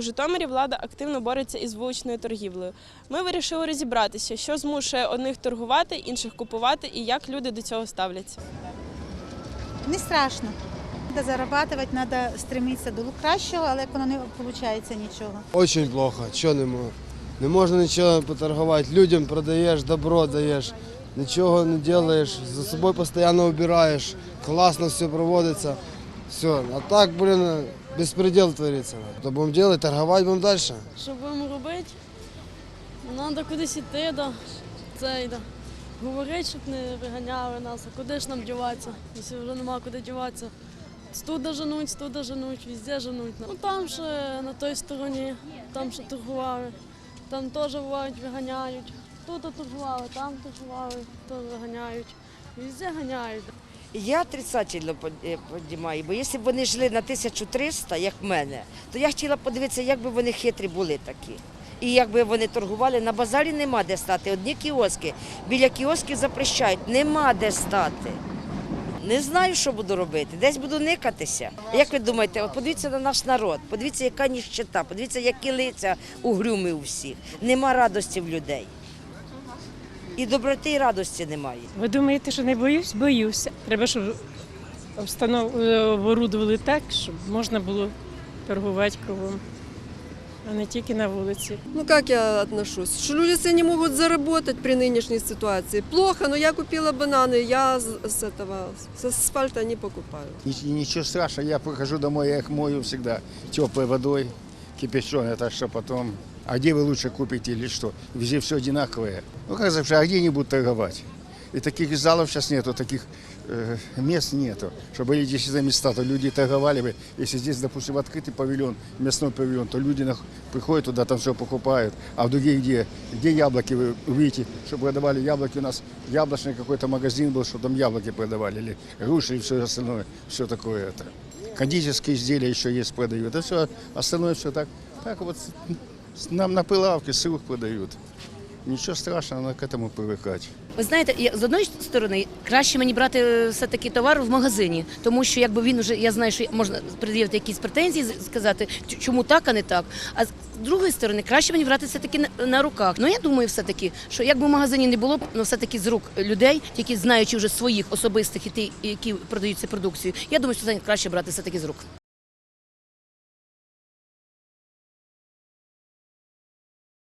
у Житомирі влада активно бореться із вуличною торгівлею. Ми вирішили розібратися, що змушує одних торгувати, інших купувати і як люди до цього ставляться. Не страшно. Треба зарабатувати, треба стремитися до кращого, але як воно не виходить нічого. Очень плохо, що не можна. Не можна нічого поторгувати. Людям продаєш, добро даєш, нічого не робиш, за собою постійно убираєш, класно все проводиться. Все. А так, блін, безпреділ твориться. То будемо робити, торгувати будемо далі. Що будемо робити? Треба кудись іти, да. Це да. Говорить, щоб не виганяли нас, а куди ж нам діватися, якщо вже нема куди діватися. Студа женуть, студа женуть, везде женуть. Ну там ще на той стороні, там ще торгували, там теж бувають, виганяють. Тут торгували, там торгували, теж виганяють. Везде ганяють. Я отрицательно піднімаю, бо якщо б вони жили на 1300, як в мене, то я хотіла подивитися, як би вони хитрі були такі. І як би вони торгували, на базарі нема де стати. Одні кіоски. Біля кіосків запрещають, нема де стати. Не знаю, що буду робити. Десь буду никатися. Як ви думаєте, от подивіться на наш народ, подивіться, яка ніщета, подивіться, які лиця угрюми у всіх. Нема радості в людей І доброти, і радості немає. Ви думаєте, що не боюсь? Боюся. Треба, щоб обстанов... е, оборудували так, щоб можна було торгувати кругом, а не тільки на вулиці. Ну как я отношусь? Что люди себе не могут заработать при нынешней ситуации. Плохо, но я купила бананы, я с с этого, с асфальта не покупаю. Ни- Ничего страшного, я прихожу домой, я их мою всегда теплой водой, Кипяченой, так что потом... А где вы лучше купите или что? Везде все одинаковое. Ну как сказать, а где они будут торговать? И таких залов сейчас нету, таких э, мест нету. Чтобы были действительно места, то люди торговали бы. Если здесь, допустим, открытый павильон, мясной павильон, то люди нах- приходят туда, там все покупают. А в других где? Где яблоки? Вы увидите, что продавали яблоки у нас, яблочный какой-то магазин был, что там яблоки продавали, или груши, и все остальное, все такое это. Кондитерские изделия еще есть, продают. Это все, остальное все так, так вот нам на пылавке сыр продают. Ничего страшного, надо к этому привыкать. Ви знаєте, я- з одної сторони краще мені брати е, все-таки товар в магазині, тому що якби він уже, я знаю, що можна пред'явити якісь претензії, сказати, чому так, а не так. А з другої сторони, краще мені брати все-таки на, на руках. Ну я думаю, все-таки, що якби в магазині не було, ну все-таки з рук людей, тільки знаючи вже своїх особистих і ті, які продають цю продукцію, я думаю, що це краще брати все-таки з рук.